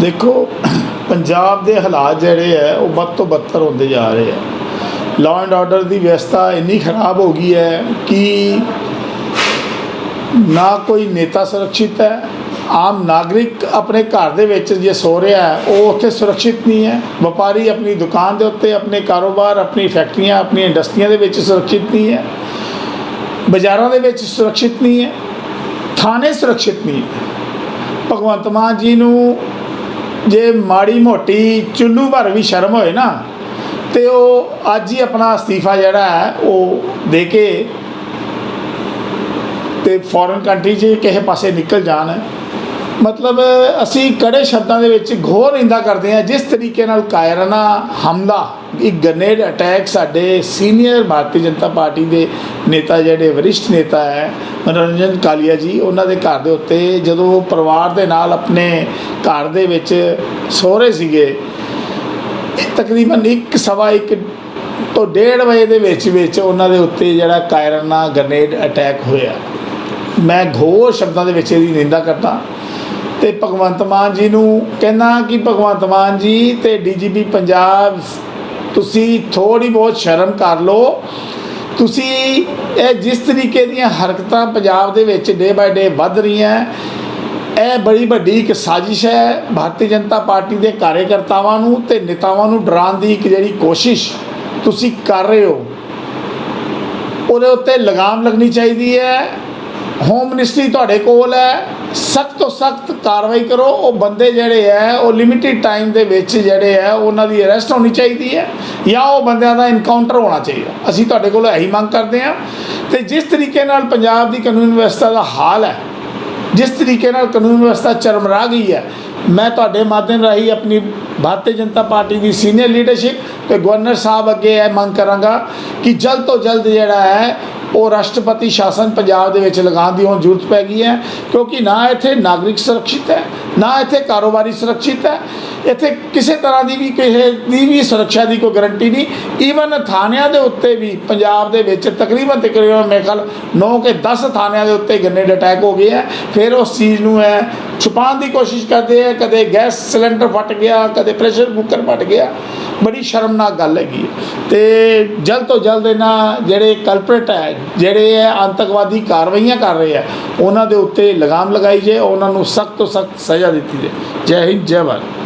ਦੇਖੋ, ਪੰਜਾਬ ਦੇ ਹਾਲਾਤ ਜਿਹੜੇ ਹੈ, ਉਹ ਵੱਧ ਤੋਂ ਬੱਤਰ ਹੁੰਦੇ ਜਾ ਰਹੇ ਆ ਲਾਅ ਐਂਡ ਆਰਡਰ ਦੀ ਵਿਵਸਥਾ ਇੰਨੀ ਖਰਾਬ ਹੋ ਗਈ ਹੈ ਕਿ ਨਾ ਕੋਈ ਨੇਤਾ ਸੁਰੱਖਿਅਤ ਹੈ। ਆਮ ਨਾਗਰਿਕ ਆਪਣੇ ਘਰ ਦੇ ਵਿੱਚ ਜੇ ਸੋ ਰਿਹਾ ਹੈ, ਉਹ ਉੱਥੇ ਸੁਰੱਖਿਅਤ ਨਹੀਂ ਹੈ। ਵਪਾਰੀ ਆਪਣੀ ਦੁਕਾਨ ਦੇ ਉੱਤੇ ਆਪਣੇ ਕਾਰੋਬਾਰ, ਆਪਣੀ ਫੈਕਟਰੀਆਂ ਆਪਣੀ ਇੰਡਸਟਰੀਆਂ ਦੇ ਵਿੱਚ ਸੁਰੱਖਿਅਤ ਨਹੀਂ ਹੈ। ਬਾਜ਼ਾਰਾਂ ਦੇ ਵਿੱਚ ਸੁਰੱਖਿਅਤ ਨਹੀਂ ਹੈ। ਥਾਣੇ ਸੁਰੱਖਿਅਤ ਨਹੀਂ ਹੈ। ਭਗਵੰਤ ਮਾਨ ਜੀ ਨੂੰ ਜੇ ਮਾੜੀ ਮੋਟੀ ਚੁੱਲੂ ਭਰ ਵੀ ਸ਼ਰਮ ਹੋਏ ਨਾ, ਤੇ ਉਹ ਅੱਜ ਹੀ ਆਪਣਾ ਅਸਤੀਫਾ ਜਿਹੜਾ ਹੈ, ਉਹ ਦੇ ਕੇ ਤੇ ਫੋਰਨ ਕੰਟਰੀ 'ਚ ਕਿਸੇ ਪਾਸੇ ਨਿਕਲ ਜਾਣ। ਮਤਲਬ ਅਸੀਂ ਕੜੇ ਸ਼ਬਦਾਂ ਦੇ ਵਿੱਚ ਘੋਰ ਨਿੰਦਾ ਕਰਦੇ ਹਾਂ, ਜਿਸ ਤਰੀਕੇ ਨਾਲ ਕਾਇਰਾਨਾ ਹਮਲਾ, ਇੱਕ ਗ੍ਰਨੇਡ ਅਟੈਕ ਸਾਡੇ ਸੀਨੀਅਰ ਭਾਰਤੀ ਜਨਤਾ ਪਾਰਟੀ ਦੇ ਨੇਤਾ, ਜਿਹੜੇ ਵਰਿਸ਼ਠ ਨੇਤਾ ਹੈ, ਮਨੋਰੰਜਨ ਕਾਲੀਆ ਜੀ, ਉਹਨਾਂ ਦੇ ਘਰ ਦੇ ਉੱਤੇ ਜਦੋਂ ਪਰਿਵਾਰ ਦੇ ਨਾਲ ਆਪਣੇ ਘਰ ਦੇ ਵਿੱਚ ਸਹੁਰੇ ਸੀਗੇ। ਤਕਰੀਬਨ ਇੱਕ ਸਵਾ ਇੱਕ ਤੋਂ ਡੇਢ ਵਜੇ ਦੇ ਵਿੱਚ ਵਿੱਚ ਉਹਨਾਂ ਦੇ ਉੱਤੇ ਜਿਹੜਾ ਕਾਇਰਾਨਾ ਗ੍ਰਨੇਡ ਅਟੈਕ ਹੋਇਆ। ਮੈਂ ਘੋਰ ਸ਼ਬਦਾਂ ਦੇ ਵਿੱਚ ਇਹਦੀ ਨਿੰਦਾ ਕਰਦਾ। ਤੇ ਭਗਵੰਤ ਮਾਨ ਜੀ ਨੂੰ ਕਹਿੰਦਾ ਕਿ ਭਗਵੰਤ ਮਾਨ ਜੀ ਤੇ ਡੀਜੀਪੀ ਪੰਜਾਬ, ਤੁਸੀਂ ਥੋੜੀ ਬਹੁਤ ਸ਼ਰਮ ਕਰ ਲਓ। ਤੁਸੀਂ ਇਹ ਜਿਸ ਤਰੀਕੇ ਦੀਆਂ ਹਰਕਤਾਂ ਪੰਜਾਬ ਦੇ ਵਿੱਚ ਡੇ ਬਾਏ ਡੇ ਵੱਧ ਰਹੀਆਂ ਇਹ ਬੜੀ ਵੱਡੀ ਇੱਕ ਸਾਜ਼ਿਸ਼ ਹੈ। ਭਾਰਤੀ ਜਨਤਾ ਪਾਰਟੀ ਦੇ ਕਾਰਜਕਰਤਾਵਾਂ ਨੂੰ ਤੇ ਨੇਤਾਵਾਂ ਨੂੰ ਡਰਾਉਣ ਦੀ ਇੱਕ ਜਿਹੜੀ ਕੋਸ਼ਿਸ਼ ਤੁਸੀਂ ਕਰ ਰਹੇ ਹੋ, ਉਹਦੇ ਉੱਤੇ ਲਗਾਮ ਲੱਗਣੀ ਚਾਹੀਦੀ ਹੈ। ਹੋਮ ਮਿਨਿਸਟਰੀ ਤੁਹਾਡੇ ਕੋਲ ਹੈ। ਸਖਤ ਤੋਂ ਸਖਤ ਕਾਰਵਾਈ ਕਰੋ। ਉਹ ਬੰਦੇ ਜਿਹੜੇ ਹੈ, ਉਹ ਲਿਮਿਟਿਡ ਟਾਈਮ ਦੇ ਵਿੱਚ ਜਿਹੜੇ ਹੈ, ਉਹਨਾਂ ਦੀ ਅਰੈਸਟ ਹੋਣੀ ਚਾਹੀਦੀ ਹੈ ਜਾਂ ਉਹ ਬੰਦਿਆਂ ਦਾ ਇਨਕਾਊਂਟਰ ਹੋਣਾ ਚਾਹੀਦਾ। ਅਸੀਂ ਤੁਹਾਡੇ ਕੋਲ ਇਹੀ ਮੰਗ ਕਰਦੇ ਹਾਂ। ਤੇ ਜਿਸ ਤਰੀਕੇ ਨਾਲ ਪੰਜਾਬ ਦੀ ਕਾਨੂੰਨ ਵਿਵਸਥਾ ਦਾ ਹਾਲ ਹੈ ਜਿਸ ਤਰੀਕੇ ਨਾਲ ਕਾਨੂੰਨ ਵਿਵਸਥਾ ਚਰਮਰਾ ਗਈ ਹੈ, ਮੈਂ ਤੁਹਾਡੇ ਮਾਧਿਅਮ ਰਾਹੀਂ ਆਪਣੀ ਭਾਰਤੀ ਜਨਤਾ ਪਾਰਟੀ ਦੀ ਸੀਨੀਅਰ ਲੀਡਰਸ਼ਿਪ ਤੇ ਗਵਰਨਰ ਸਾਹਿਬ ਅੱਗੇ ਇਹ ਮੰਗ ਕਰਾਂਗਾ ਕਿ ਜਲਦ ਤੋਂ ਜਲਦ ਜਿਹੜਾ ਹੈ, ਉਹ ਰਾਸ਼ਟਰਪਤੀ ਸ਼ਾਸਨ ਪੰਜਾਬ ਦੇ ਵਿੱਚ ਲਗਾਉਣ ਦੀ ਹੁਣ ਜ਼ਰੂਰਤ ਪੈ ਗਈ ਹੈ, ਕਿਉਂਕਿ ਨਾ ਇੱਥੇ ਨਾਗਰਿਕ ਸੁਰੱਖਿਅਤ ਹੈ ਨਾ ਇੱਥੇ ਕਾਰੋਬਾਰੀ ਸੁਰੱਖਿਅਤ ਹੈ। ਇੱਥੇ ਕਿਸੇ ਤਰ੍ਹਾਂ ਦੀ ਵੀ ਕਿਸੇ ਦੀ ਵੀ ਸੁਰੱਖਿਆ ਦੀ ਕੋਈ ਗਾਰੰਟੀ ਨਹੀਂ। ਈਵਨ ਥਾਣਿਆਂ ਦੇ ਉੱਤੇ ਵੀ, ਪੰਜਾਬ ਦੇ ਵਿੱਚ ਤਕਰੀਬਨ ਤਕਰੀਬਨ ਮੇਰੇ ਖਿਆਲ 9 ਕੇ 10 ਥਾਣਿਆਂ ਦੇ ਉੱਤੇ ਗ੍ਰਨੇਡ ਅਟੈਕ ਹੋ ਗਏ ਹੈ। ਫਿਰ ਉਸ ਚੀਜ਼ ਨੂੰ ਹੈ ਛੁਪਾਉਣ ਦੀ ਕੋਸ਼ਿਸ਼ ਕਰਦੇ ਆ ਕਦੇ ਗੈਸ ਸਿਲੰਡਰ ਫਟ ਗਿਆ, ਕਦੇ ਪ੍ਰੈਸ਼ਰ ਕੁੱਕਰ ਫਟ ਗਿਆ। ਬੜੀ ਸ਼ਰਮਨਾਕ ਗੱਲ ਹੈਗੀ ਹੈ। ਤੇ ਜਲਦ ਤੋਂ ਜਲਦ ਇਹਨਾਂ ਜਿਹੜੇ ਕਲਪਰੇਟ ਹੈ, ਜਿਹੜੇ ਇਹ ਆਤੰਕਵਾਦੀ ਕਾਰਵਾਈਆਂ ਕਰ ਰਹੇ ਆ, ਉਹਨਾਂ ਦੇ ਉੱਤੇ ਲਗਾਮ ਲਗਾਈ ਜੇ ਉਹਨਾਂ ਨੂੰ ਸਖਤ ਤੋਂ ਸਖਤ ਸਜ਼ਾ ਦਿੱਤੀ ਜੇ ਜੈ ਹਿੰਦ, ਜੈ ਭਾਰਤ